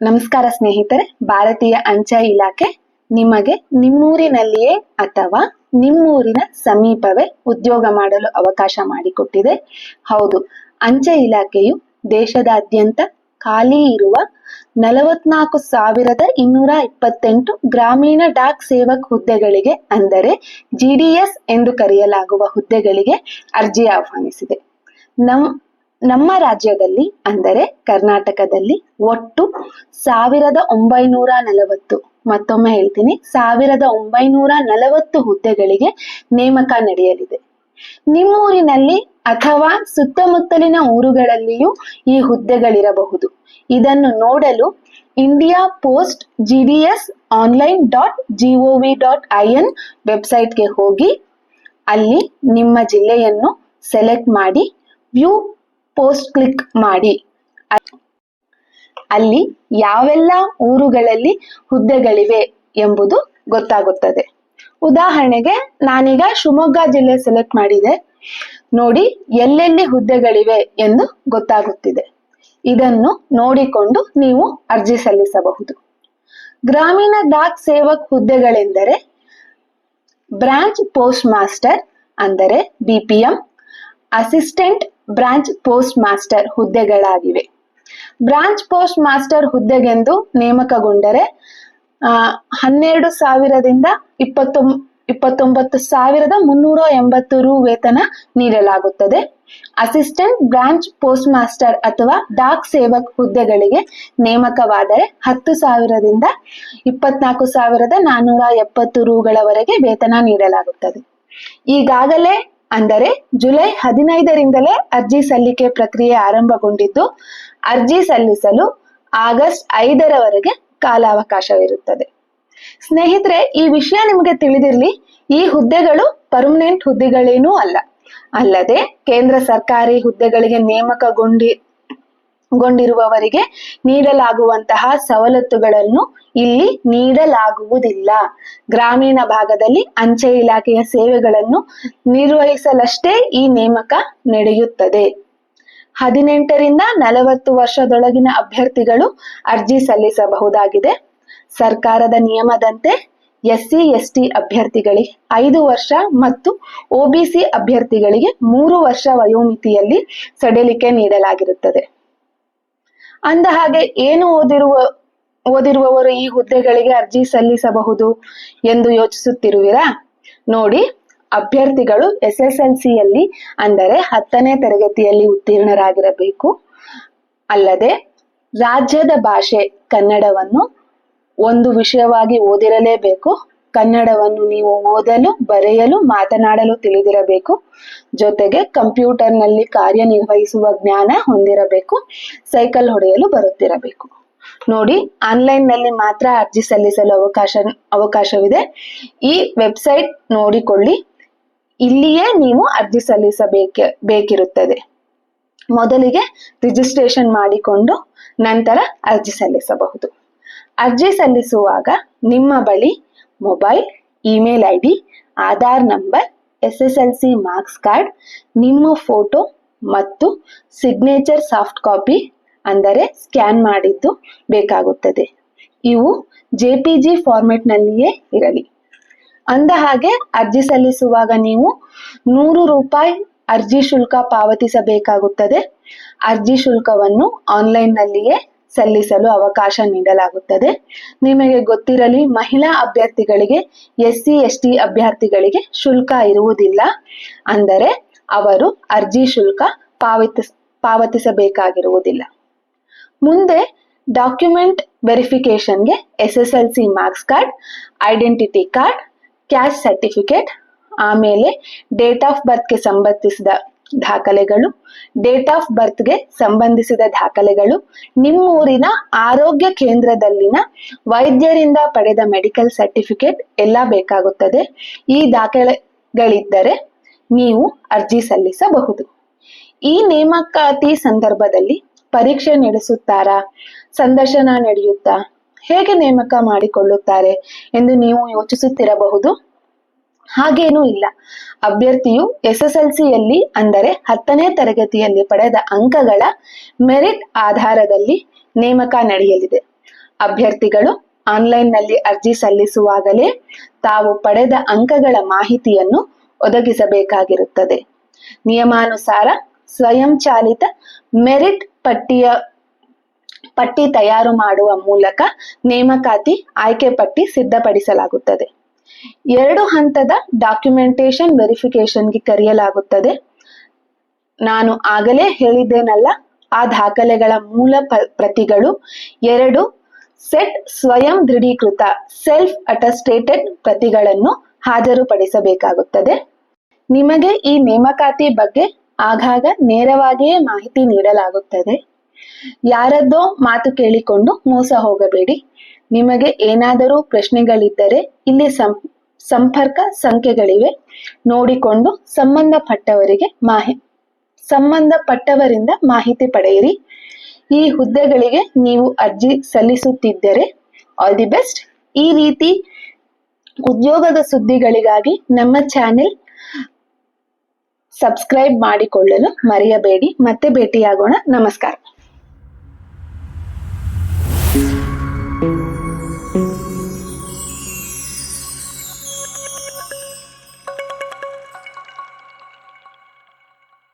ನಮಸ್ಕಾರ ಸ್ನೇಹಿತರೆ, ಭಾರತೀಯ ಅಂಚೆ ಇಲಾಖೆ ನಿಮಗೆ ನಿಮ್ಮೂರಿನಲ್ಲಿಯೇ ಅಥವಾ ನಿಮ್ಮೂರಿನ ಸಮೀಪವೇ ಉದ್ಯೋಗ ಮಾಡಲು ಅವಕಾಶ ಮಾಡಿಕೊಟ್ಟಿದೆ. ಹೌದು, ಅಂಚೆ ಇಲಾಖೆಯು ದೇಶದಾದ್ಯಂತ ಖಾಲಿ ಇರುವ ನಲವತ್ನಾಲ್ಕು ಸಾವಿರದ ಇನ್ನೂರ ಇಪ್ಪತ್ತೆಂಟು ಗ್ರಾಮೀಣ ಡಾಕ್ ಸೇವಕ್ ಹುದ್ದೆಗಳಿಗೆ ಅಂದರೆ ಜಿಡಿಎಸ್ ಎಂದು ಕರೆಯಲಾಗುವ ಹುದ್ದೆಗಳಿಗೆ ಅರ್ಜಿ ಆಹ್ವಾನಿಸಿದೆ. ನಮ್ ನಮ್ಮ ರಾಜ್ಯದಲ್ಲಿ ಅಂದರೆ ಕರ್ನಾಟಕದಲ್ಲಿ ಒಟ್ಟು ಸಾವಿರದ ಒಂಬೈನೂರ ನಲವತ್ತು. ಮತ್ತೊಮ್ಮೆ ಹೇಳ್ತೀನಿ, ಸಾವಿರದ ಒಂಬೈನೂರ ನಲವತ್ತು ಹುದ್ದೆಗಳಿಗೆ ನೇಮಕ ನಡೆಯಲಿದೆ. ನಿಮ್ಮೂರಿನಲ್ಲಿ ಅಥವಾ ಸುತ್ತಮುತ್ತಲಿನ ಊರುಗಳಲ್ಲಿಯೂ ಈ ಹುದ್ದೆಗಳಿರಬಹುದು. ಇದನ್ನು ನೋಡಲು India post GDS online dot GOV dot I N ವೆಬ್ಸೈಟ್ಗೆ ಹೋಗಿ, ಅಲ್ಲಿ ನಿಮ್ಮ ಜಿಲ್ಲೆಯನ್ನು ಸೆಲೆಕ್ಟ್ ಮಾಡಿ, ವ್ಯೂ ಪೋಸ್ಟ್ ಕ್ಲಿಕ್ ಮಾಡಿ. ಅಲ್ಲಿ ಯಾವೆಲ್ಲ ಊರುಗಳಲ್ಲಿ ಹುದ್ದೆಗಳಿವೆ ಎಂಬುದು ಗೊತ್ತಾಗುತ್ತದೆ. ಉದಾಹರಣೆಗೆ ನಾನೀಗ ಶಿವಮೊಗ್ಗ ಜಿಲ್ಲೆ ಸೆಲೆಕ್ಟ್ ಮಾಡಿದೆ. ನೋಡಿ ಎಲ್ಲೆಲ್ಲಿ ಹುದ್ದೆಗಳಿವೆ ಎಂದು ಗೊತ್ತಾಗುತ್ತಿದೆ. ಇದನ್ನು ನೋಡಿಕೊಂಡು ನೀವು ಅರ್ಜಿ ಸಲ್ಲಿಸಬಹುದು. ಗ್ರಾಮೀಣ ಡಾಕ್ ಸೇವಕ್ ಹುದ್ದೆಗಳೆಂದರೆ ಬ್ರಾಂಚ್ ಪೋಸ್ಟ್ ಮಾಸ್ಟರ್ ಅಂದರೆ BPM assistant branch post master ಹುದ್ದೆಗಳಾಗಿವೆ. Branch post master ಹುದ್ದೆಗೆಂದು ನೇಮಕಗೊಂಡರೆ ಹನ್ನೆರಡು ಸಾವಿರದಿಂದ ಇಪ್ಪತ್ತೊಂ, ಇಪ್ಪತ್ತೊಂಬತ್ತು ಸಾವಿರದ ಮುನ್ನೂರ ಎಂಬತ್ತು ರು ವೇತನ ನೀಡಲಾಗುತ್ತದೆ. ಅಸಿಸ್ಟೆಂಟ್ ಬ್ರಾಂಚ್ ಪೋಸ್ಟ್ ಮಾಸ್ಟರ್ ಅಥವಾ ಡಾಕ್ ಸೇವಕ್ ಹುದ್ದೆಗಳಿಗೆ ನೇಮಕವಾದರೆ ಹತ್ತು ಸಾವಿರದಿಂದ ಇಪ್ಪತ್ನಾಲ್ಕು ಸಾವಿರದ ನಾನ್ನೂರ ಎಪ್ಪತ್ತು ರುಗಳವರೆಗೆ ವೇತನ ನೀಡಲಾಗುತ್ತದೆ. ಈಗಾಗಲೇ ಅಂದರೆ ಜುಲೈ ಹದಿನೈದರಿಂದಲೇ ಅರ್ಜಿ ಸಲ್ಲಿಕೆ ಪ್ರಕ್ರಿಯೆ ಆರಂಭಗೊಂಡಿದ್ದು, ಅರ್ಜಿ ಸಲ್ಲಿಸಲು ಆಗಸ್ಟ್ ಐದರವರೆಗೆ ಕಾಲಾವಕಾಶವಿರುತ್ತದೆ. ಸ್ನೇಹಿತರೆ, ಈ ವಿಷಯ ನಿಮಗೆ ತಿಳಿದಿರಲಿ, ಈ ಹುದ್ದೆಗಳು ಪರ್ಮನೆಂಟ್ ಹುದ್ದೆಗಳೇನೂ ಅಲ್ಲ. ಅಲ್ಲದೆ, ಕೇಂದ್ರ ಸರ್ಕಾರಿ ಹುದ್ದೆಗಳಿಗೆ ನೇಮಕಗೊಂಡಿ ಗೊಂಡಿರುವವರಿಗೆ ನೀಡಲಾಗುವಂತಹ ಸವಲತ್ತುಗಳನ್ನು ಇಲ್ಲಿ ನೀಡಲಾಗುವುದಿಲ್ಲ. ಗ್ರಾಮೀಣ ಭಾಗದಲ್ಲಿ ಅಂಚೆ ಇಲಾಖೆಯ ಸೇವೆಗಳನ್ನು ನಿರ್ವಹಿಸಲಷ್ಟೇ ಈ ನೇಮಕ ನಡೆಯುತ್ತದೆ. ಹದಿನೆಂಟರಿಂದ ನಲವತ್ತು ವರ್ಷದೊಳಗಿನ ಅಭ್ಯರ್ಥಿಗಳು ಅರ್ಜಿ ಸಲ್ಲಿಸಬಹುದಾಗಿದೆ. ಸರ್ಕಾರದ ನಿಯಮದಂತೆ ಎಸ್ಸಿ, ಎಸ್ಟಿ ಅಭ್ಯರ್ಥಿಗಳಿಗೆ ಐದು ವರ್ಷ ಮತ್ತು ಒಬಿಸಿ ಅಭ್ಯರ್ಥಿಗಳಿಗೆ ಮೂರು ವರ್ಷ ವಯೋಮಿತಿಯಲ್ಲಿ ಸಡಿಲಿಕೆ ನೀಡಲಾಗಿರುತ್ತದೆ. ಅಂದ ಹಾಗೆ ಏನು ಓದಿರುವ, ಓದಿರುವವರು ಈ ಹುದ್ದೆಗಳಿಗೆ ಅರ್ಜಿ ಸಲ್ಲಿಸಬಹುದು ಎಂದು ಯೋಚಿಸುತ್ತಿರುವಿರಾ? ನೋಡಿ, ಅಭ್ಯರ್ಥಿಗಳು ಎಸ್ ಎಸ್ ಎಲ್ ಸಿಯಲ್ಲಿ ಅಂದರೆ ಹತ್ತನೇ ತರಗತಿಯಲ್ಲಿ ಉತ್ತೀರ್ಣರಾಗಿರಬೇಕು. ಅಲ್ಲದೆ ರಾಜ್ಯದ ಭಾಷೆ ಕನ್ನಡವನ್ನು ಒಂದು ವಿಷಯವಾಗಿ ಓದಿರಲೇಬೇಕು. ಕನ್ನಡವನ್ನು ನೀವು ಓದಲು, ಬರೆಯಲು, ಮಾತನಾಡಲು ತಿಳಿದಿರಬೇಕು. ಜೊತೆಗೆ ಕಂಪ್ಯೂಟರ್ನಲ್ಲಿ ಕಾರ್ಯನಿರ್ವಹಿಸುವ ಜ್ಞಾನ ಹೊಂದಿರಬೇಕು, ಸೈಕಲ್ ಹೊಡೆಯಲು ಬರುತ್ತಿರಬೇಕು. ನೋಡಿ ಆನ್ಲೈನ್ನಲ್ಲಿ ಮಾತ್ರ ಅರ್ಜಿ ಸಲ್ಲಿಸಲು ಅವಕಾಶ, ಅವಕಾಶವಿದೆ. ಈ ವೆಬ್ಸೈಟ್ ನೋಡಿಕೊಳ್ಳಿ. ಇಲ್ಲಿಯೇ ನೀವು ಅರ್ಜಿ ಸಲ್ಲಿಸಬೇಕೆ, ಬೇಕಿರುತ್ತದೆ. ಮೊದಲಿಗೆ ರಿಜಿಸ್ಟ್ರೇಷನ್ ಮಾಡಿಕೊಂಡು ನಂತರ ಅರ್ಜಿ ಸಲ್ಲಿಸಬಹುದು. ಅರ್ಜಿ ಸಲ್ಲಿಸುವಾಗ ನಿಮ್ಮ ಬಳಿ mobile, email I D Aadhaar number, S S L C marks card, ನಿಮ್ಮ ಫೋಟೋ ಮತ್ತು ಸಿಗ್ನೇಚರ್ ಸಾಫ್ಟ್ ಕಾಪಿ ಅಂದರೆ ಸ್ಕ್ಯಾನ್ ಮಾಡಿದ್ದು ಬೇಕಾಗುತ್ತದೆ. ಇವು ಜೆ ಪಿ ಜಿ ಫಾರ್ಮೆಟ್ನಲ್ಲಿಯೇ ಇರಲಿ. ಅಂದ ಹಾಗೆ ಅರ್ಜಿ ಸಲ್ಲಿಸುವಾಗ ನೀವು ನೂರು ರೂಪಾಯಿ ಅರ್ಜಿ ಶುಲ್ಕ ಪಾವತಿಸಬೇಕಾಗುತ್ತದೆ. ಅರ್ಜಿ ಶುಲ್ಕವನ್ನು ಆನ್ಲೈನ್ ನಲ್ಲಿಯೇ ಸಲ್ಲಿಸಲು ಅವಕಾಶ ನೀಡಲಾಗುತ್ತದೆ. ನಿಮಗೆ ಗೊತ್ತಿರಲಿ, ಮಹಿಳಾ ಅಭ್ಯರ್ಥಿಗಳಿಗೆ ಎಸ್ ಸಿ ಎಸ್ ಟಿ ಅಭ್ಯರ್ಥಿಗಳಿಗೆ ಶುಲ್ಕ ಇರುವುದಿಲ್ಲ. ಅಂದರೆ ಅವರು ಅರ್ಜಿ ಶುಲ್ಕ ಪಾವತಿಸ್ ಪಾವತಿಸಬೇಕಾಗಿರುವುದಿಲ್ಲ. ಮುಂದೆ document ವೆರಿಫಿಕೇಶನ್ಗೆ S S L C marks card, identity card, caste certificate, ಆಮೇಲೆ ಡೇಟ್ ಆಫ್ ಬರ್ತ್ಗೆ ಸಂಬಂಧಿಸಿದ ದಾಖಲೆಗಳು ಡೇಟ್ ಆಫ್ ಬರ್ತ್ಗೆ ಸಂಬಂಧಿಸಿದ ದಾಖಲೆಗಳು, ನಿಮ್ಮೂರಿನ ಆರೋಗ್ಯ ಕೇಂದ್ರದಲ್ಲಿನ ವೈದ್ಯರಿಂದ ಪಡೆದ ಮೆಡಿಕಲ್ ಸರ್ಟಿಫಿಕೇಟ್ ಎಲ್ಲ ಬೇಕಾಗುತ್ತದೆ. ಈ ದಾಖಲೆಗಳಿದ್ದರೆ ನೀವು ಅರ್ಜಿ ಸಲ್ಲಿಸಬಹುದು. ಈ ನೇಮಕಾತಿ ಸಂದರ್ಭದಲ್ಲಿ ಪರೀಕ್ಷೆ ನಡೆಸುತ್ತಾರಾ? ಸಂದರ್ಶನ ನಡೆಯುತ್ತಾ? ಹೇಗೆ ನೇಮಕ ಮಾಡಿಕೊಳ್ಳುತ್ತಾರೆ ಎಂದು ನೀವು ಯೋಚಿಸುತ್ತಿರಬಹುದು? ಹಾಗೇನೂ ಇಲ್ಲ. ಅಭ್ಯರ್ಥಿಯು ಎಸ್ ಎಸ್ ಎಲ್ ಸಿಯಲ್ಲಿ ಅಂದರೆ ಹತ್ತನೇ ತರಗತಿಯಲ್ಲಿ ಪಡೆದ ಅಂಕಗಳ ಮೆರಿಟ್ ಆಧಾರದಲ್ಲಿ ನೇಮಕ ನಡೆಯಲಿದೆ. ಅಭ್ಯರ್ಥಿಗಳು ಆನ್ಲೈನ್ನಲ್ಲಿ ಅರ್ಜಿ ಸಲ್ಲಿಸುವಾಗಲೇ ತಾವು ಪಡೆದ ಅಂಕಗಳ ಮಾಹಿತಿಯನ್ನು ಒದಗಿಸಬೇಕಾಗಿರುತ್ತದೆ. ನಿಯಮಾನುಸಾರ ಸ್ವಯಂಚಾಲಿತ ಮೆರಿಟ್ ಪಟ್ಟಿಯ, ಪಟ್ಟಿ ತಯಾರು ಮಾಡುವ ಮೂಲಕ ನೇಮಕಾತಿ ಆಯ್ಕೆ ಪಟ್ಟಿ ಸಿದ್ಧಪಡಿಸಲಾಗುತ್ತದೆ. ಎರಡು ಹಂತದ ಡಾಕ್ಯುಮೆಂಟೇಶನ್ ವೆರಿಫಿಕೇಶನ್ಗೆ ಕರೆಯಲಾಗುತ್ತದೆ. ನಾನು ಆಗಲೇ ಹೇಳಿದ್ದೇನಲ್ಲ, ಆ ದಾಖಲೆಗಳ ಮೂಲ ಪ್ರತಿಗಳು ಎರಡು ಸೆಟ್ ಸ್ವಯಂ ದೃಢೀಕೃತ ಸೆಲ್ಫ್ ಅಟಸ್ಟೇಟೆಡ್ ಪ್ರತಿಗಳನ್ನು ಹಾಜರುಪಡಿಸಬೇಕಾಗುತ್ತದೆ. ನಿಮಗೆ ಈ ನೇಮಕಾತಿ ಬಗ್ಗೆ ಆಗಾಗ ನೇರವಾಗಿಯೇ ಮಾಹಿತಿ ನೀಡಲಾಗುತ್ತದೆ. ಯಾರದ್ದೋ ಮಾತು ಕೇಳಿಕೊಂಡು ಮೋಸ ಹೋಗಬೇಡಿ. ನಿಮಗೆ ಏನಾದರೂ ಪ್ರಶ್ನೆಗಳಿದ್ದರೆ ಇಲ್ಲಿ ಸಂ, ಸಂಪರ್ಕ ಸಂಖ್ಯೆಗಳಿವೆ. ನೋಡಿಕೊಂಡು ಸಂಬಂಧಪಟ್ಟವರಿಗೆ ಮಾಹಿ, ಸಂಬಂಧಪಟ್ಟವರಿಂದ ಮಾಹಿತಿ ಪಡೆಯಿರಿ. ಈ ಹುದ್ದೆಗಳಿಗೆ ನೀವು ಅರ್ಜಿ ಸಲ್ಲಿಸುತ್ತಿದ್ದರೆ ಆಲ್ ದಿ ಬೆಸ್ಟ್ ಈ ರೀತಿ ಉದ್ಯೋಗದ ಸುದ್ದಿಗಳಿಗಾಗಿ ನಮ್ಮ ಚಾನೆಲ್ ಸಬ್ಸ್ಕ್ರೈಬ್ ಮಾಡಿಕೊಳ್ಳಲು ಮರೆಯಬೇಡಿ. ಮತ್ತೆ ಭೇಟಿಯಾಗೋಣ. ನಮಸ್ಕಾರ.